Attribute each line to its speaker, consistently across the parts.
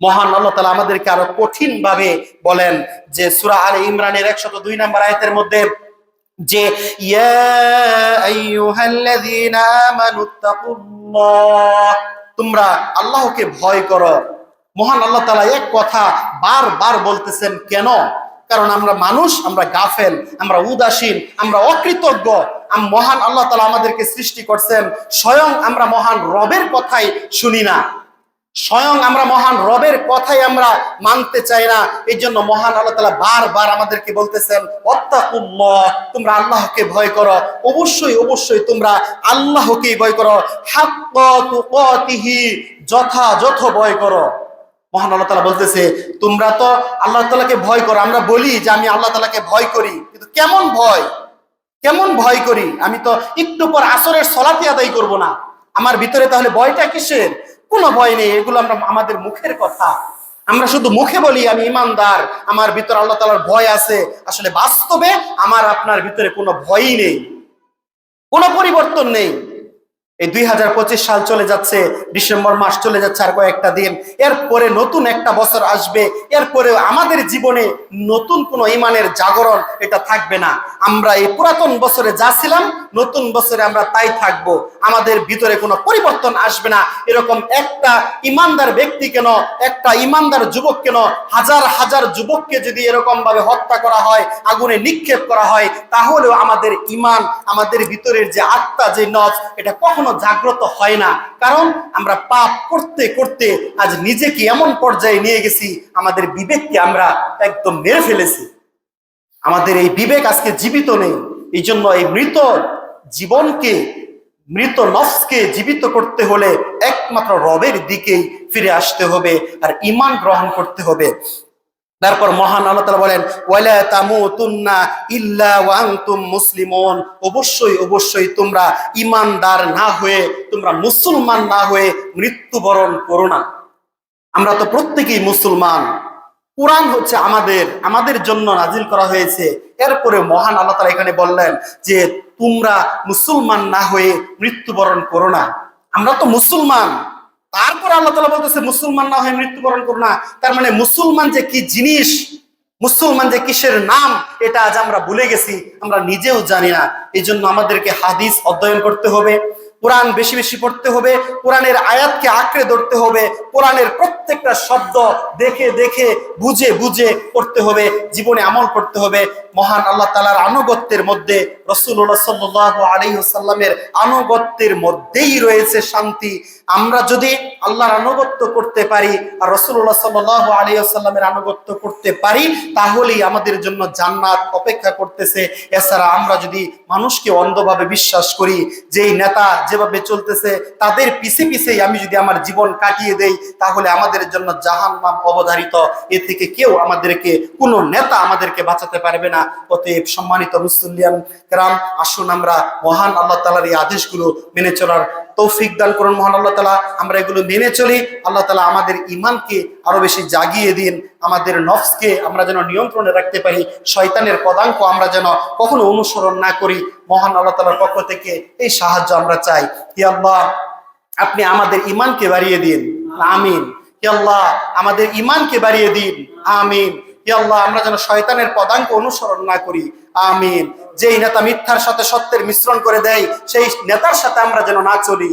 Speaker 1: মহান আল্লাহ তালা আমাদেরকে আরও কঠিন ভাবে বলেন যে সুরা আল ইমরানের একশত দুই নম্বর আয়তের মধ্যে যে তোমরা আল্লাহকে ভয় করো। মহান আল্লাহ তালা এক কথা বারবার বলতেছেন, কেন? কারণ আমরা মানুষ, আমরা গাফেল, আমরা উদাসীন, আমরা অকৃতজ্ঞ। মহান আল্লাহ তালা আমাদেরকে সৃষ্টি করছেন, স্বয়ং আমরা মহান রবের কথাই শুনি না। স্বয়ং আমরা মহান রবের কথাই আমরা মানতে চাই না। এই জন্য মহান আল্লাহ তালা বারবার আমাদেরকে বলতেছেন অত্তাকুল্লাহ তোমরা আল্লাহকে ভয় করো। অবশ্যই অবশ্যই তোমরা আল্লাহকেই ভয় করো। হাক্কা তুকাতিহি, যথাযথ ভয় করো। মহান আল্লাহ তালা বলতেছে, তোমরা তো আল্লাহ তালাকে ভয় করো। আমরা বলি যে আমি আল্লাহ তালাকে ভয় করি, কিন্তু কেমন ভয়? কেমন ভয় করি? আমি তো একটু পর আসরের সলাতে আদায় করব না। আমার ভিতরে তাহলে ভয়টা কিসের? কোনো ভয় নেই, এগুলো আমরা আমাদের মুখের কথা। আমরা শুধু মুখে বলি, আমি ইমানদার, আমার ভিতরে আল্লাহ তালার ভয় আছে। আসলে বাস্তবে আমার আপনার ভিতরে কোনো ভয়ই নেই, কোনো পরিবর্তন নেই। এই দুই হাজার পঁচিশ সাল চলে যাচ্ছে, ডিসেম্বর মাস চলে যাচ্ছে আর কয়েকটা দিন। এরপরে নতুন একটা বছর আসবে এরপরে আমাদের জীবনে নতুন কোনো ইমানের জাগরণ এটা থাকবে না। আমরা এই পুরাতন বছরে যা ছিলাম, নতুন বছরে আমরা তাই থাকব। আমাদের ভিতরে কোনো পরিবর্তন আসবে না। এরকম একটা ইমানদার ব্যক্তি কেন, একটা ইমানদার যুবক কেন, হাজার হাজার যুবককে যদি এরকম ভাবে হত্যা করা হয়, আগুনে নিক্ষেপ করা হয়, তাহলেও আমাদের ইমান, আমাদের ভিতরের যে আত্মা, যে নজ এটা কখনো জাগ্রত হয় না। কারণ আমরা পাপ করতে করতে আজ নিজেকে এমন পর্যায়ে নিয়ে গেছি, আমাদের বিবেককে আমরা একদম মেরে ফেলেছি। আমাদের এই বিবেক আজকে জীবিত নেই। এই জন্য এই মৃত জীবনকে, মৃত নফসকে জীবিত করতে হলে একমাত্র রবের দিকেই ফিরে আসতে হবে আর ইমান গ্রহণ করতে হবে। তারপর মহান আল্লাহ বলেন, ওয়ালা ইল্লা ওয়া আনতুম মুসলিমুন। অবশ্যই অবশ্যই তোমরা ইমানদার না হয়ে, তোমরা মুসলমান না হয়ে মৃত্যুবরণ করো না। আমরা তো প্রত্যেকেই মুসলমান। কোরআন হচ্ছে আমাদের আমাদের জন্য নাজিল করা হয়েছে। এরপরে মহান আল্লাহ তাআলা এখানে বললেন যে, তোমরা মুসলমান না হয়ে মৃত্যুবরণ করো না। আমরা তো মুসলমান। তারপর আল্লাহ তাআলা বলতেছে, মুসলমান না হয়ে মৃত্যুবরণ করো না। তার মানে মুসলমান যে কি জিনিস, মুসলমান যে কিসের নাম, এটা আজ আমরা ভুলে গেছি, আমরা নিজেও জানি না। এই জন্য আমাদেরকে হাদিস অধ্যয়ন করতে হবে, কোরআন বেশি বেশি পড়তে হবে, কোরআনের আয়াতকে আঁকড়ে ধরতে হবে, কোরআনের প্রত্যেকটা শব্দ দেখে দেখে, বুঝে বুঝে পড়তে হবে, জীবনে আমল করতে হবে। মহান আল্লাহ তালার আনুগত্যের মধ্যে রসুল্লাহ সাল্লাহ আলহিহাল্লামের আনুগত্যের মধ্যেই রয়েছে শান্তি। আমরা যদি আল্লাহর আনুগত্য করতে পারি আর রসুল্লাহ সাল্লাহ আলহিহাল্লামের আনুগত্য করতে পারি, তাহলেই আমাদের জন্য জান্নাত অপেক্ষা করতেছে। এছাড়া আমরা যদি মানুষকে অন্ধভাবে বিশ্বাস করি, যেই নেতা যেভাবে চলতেছে, তাদের পিছে পিছেই আমি যদি আমার জীবন কাটিয়ে দেই, তাহলে আমাদের জন্য জাহান নাম অবধারিত। এ থেকে কেউ আমাদেরকে, কোনো নেতা আমাদেরকে বাঁচাতে পারবে না। অতএব সম্মানিত মুসলিয়ান কেরাম, আসুন আমরা মহান আল্লাহ তালার এই আদেশগুলো মেনে চলার তৌফিক দান করুন। মহান আল্লাহ তালা আমরা এগুলো মেনে চলি। আল্লাহ তালা আমাদের ইমানকে আরও বেশি জাগিয়ে দিন। আমাদের নফসকে আমরা যেন নিয়ন্ত্রণে রাখতে পারি। শয়তানের পদাঙ্ক আমরা যেন কখনো অনুসরণ না করি। মহান আল্লাহ তালার পক্ষ থেকে এই সাহায্য আমরা চাই। হি আল্লাহ, আপনি আমাদের ইমানকে বাড়িয়ে দিন। আমিন। হি আল্লাহ, আমাদের ইমানকে বাড়িয়ে দিন। আমিন। আল্লাহ, আমরা যেন শয়তানের পদাঙ্ক অনুসরণ না করি। আমিন। যেই নেতা মিথ্যার সাথে সত্যের মিশ্রণ করে দেয়, সেই নেতার সাথে আমরা যেন না চলি।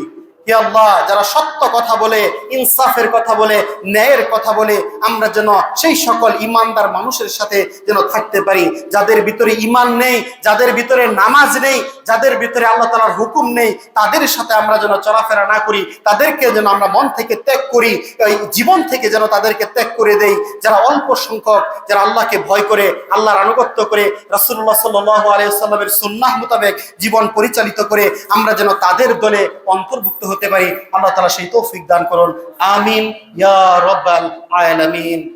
Speaker 1: আল্লাহ, যারা সত্য কথা বলে, ইনসাফের কথা বলে, ন্যায়ের কথা বলে, আমরা যেন সেই সকল ইমানদার মানুষের সাথে যেন থাকতে পারি। যাদের ভিতরে ইমান নেই, যাদের ভিতরে নামাজ নেই, যাদের ভিতরে আল্লাহ তালার হুকুম নেই, তাদের সাথে আমরা যেন চলাফেরা না করি, তাদেরকে যেন আমরা মন থেকে ত্যাগ করি জীবন থেকে যেন তাদেরকে ত্যাগ করে দেই। যারা অল্প সংখ্যক, যারা আল্লাহকে ভয় করে, আল্লাহর আনুগত্য করে রাসুল্লাহ সাল্লাহ আলাইসাল্লামের সুন্নাহ মোতাবেক জীবন পরিচালিত করে, আমরা যেন তাদের দলে অন্তর্ভুক্ত হতে পারি। আল্লাহ তালা সেই তৌফিক দান করুন। আমিন। ইয়া রব্বাল আলামিন।